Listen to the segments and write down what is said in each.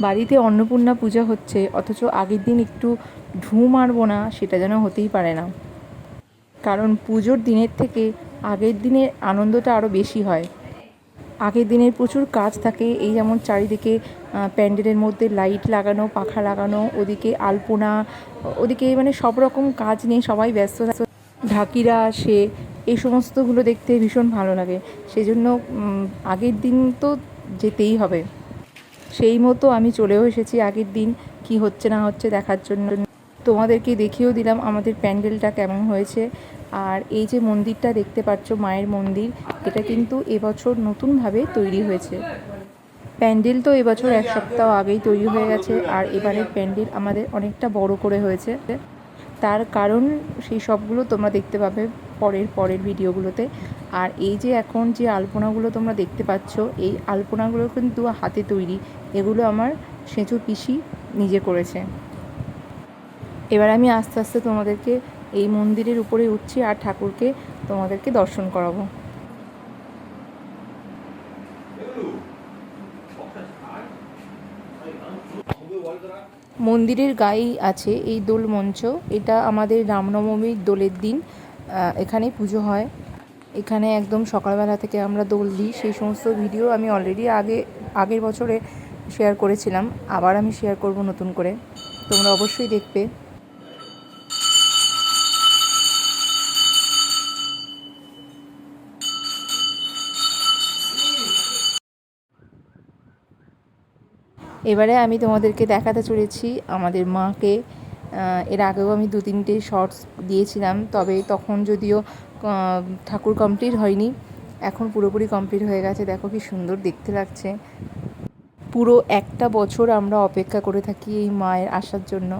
বাড়িতে অন্নপূর্ণা পূজা হচ্ছে, অথচ আগের দিন একটু ঢু মারবো না, সেটা যেন হতেই পারে না। কারণ পুজোর দিনের থেকে আগের দিনের আনন্দটা আরও বেশি হয়। আগের দিনের প্রচুর কাজ থাকে, এই যেমন চারিদিকে প্যান্ডেলের মধ্যে লাইট লাগানো, পাখা লাগানো, ওদিকে আলপনা, ওদিকে মানে সব রকম কাজ নিয়ে সবাই ব্যস্ত থাকে। ঢাকিরা আসে, এই সমস্তগুলো দেখতে ভীষণ ভালো লাগে। সেই জন্য আগের দিন তো যেতেই হবে। সেই মতো আমি চলেও এসেছি আগের দিন, কি হচ্ছে না হচ্ছে দেখার জন্য। তোমাদেরকে দেখিয়েও দিলাম আমাদের প্যান্ডেলটা কেমন হয়েছে। আর এই যে মন্দিরটা দেখতে পাচ্ছ, মায়ের মন্দির, এটা কিন্তু এবছর নতুনভাবে তৈরি হয়েছে। প্যান্ডেল তো এবছর এক সপ্তাহ আগেই তৈরি হয়ে গেছে, আর এবারের প্যান্ডেল আমাদের অনেকটা বড় করে হয়েছে। তার কারণ সেই সবগুলো তোমরা দেখতে পাবে পরের পরের ভিডিওগুলোতে। আর এই যে এখন যে আলপনাগুলো তোমরা দেখতে পাচ্ছ, এই আলপনাগুলো কিন্তু হাতে তৈরি। এগুলো আমার সেঁচু পিসি নিজে করেছে। এবার আমি আস্তে আস্তে তোমাদেরকে এই মন্দিরের উপরে উঠছি আর ঠাকুরকে তোমাদেরকে দর্শন করাবো। মন্দিরের গায়েই আছে এই দোল মঞ্চ এটা আমাদের রামনবমীর দোলের দিন এখানে পুজো হয়। এখানে একদম সকালবেলা থেকে আমরা দোল দিই সেই সমস্ত ভিডিও আমি অলরেডি আগে, আগের বছরে শেয়ার করেছিলাম, আবার আমি শেয়ার করব নতুন করে। তোমরা অবশ্যই দেখবে। এবারে আমি তোমাদেরকে দেখাতে চলেছি, আমাদের মাকে। এর আগেও আমি দু তিনটে শর্টস দিয়েছিলাম, তবে তখন যদিও ঠাকুর কমপ্লিট হয়নি। এখন পুরোপুরি কমপ্লিট হয়ে গেছে। দেখো কি সুন্দর দেখতে লাগছে। পুরো একটা বছর আমরা অপেক্ষা করে থাকি এই মায়ের আসার জন্য।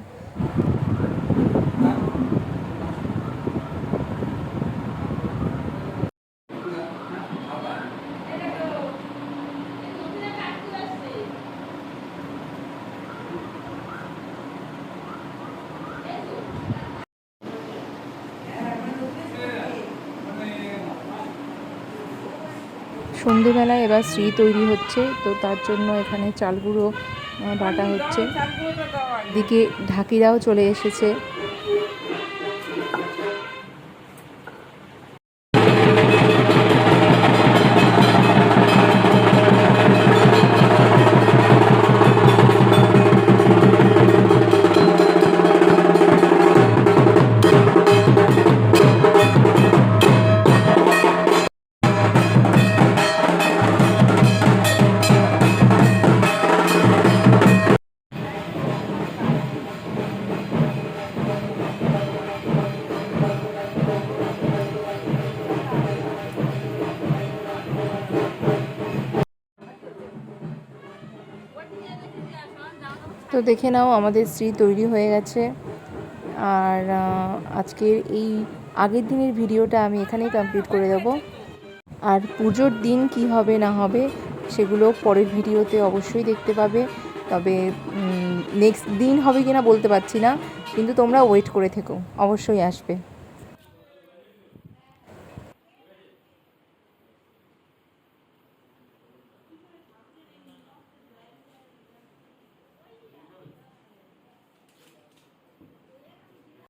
সন্ধেবেলায় এবার শ্রী তৈরি হচ্ছে, তো তার জন্য এখানে চালগুঁড়ো বাটা হচ্ছে। দিকে ঢাকিরাও চলে এসেছে। তো দেখে নাও, আমাদের স্ত্রী তৈরি হয়ে গেছে। আর আজকের এই আগের দিনের ভিডিওটা আমি এখানেই কমপ্লিট করে দেব। আর পুজোর দিন কি হবে, না হবে, সেগুলো পরের ভিডিওতে অবশ্যই দেখতে পাবে। তবে নেক্সট দিন হবে কি না বলতে পারছি না, কিন্তু তোমরা ওয়েট করে থেকো, অবশ্যই আসবে।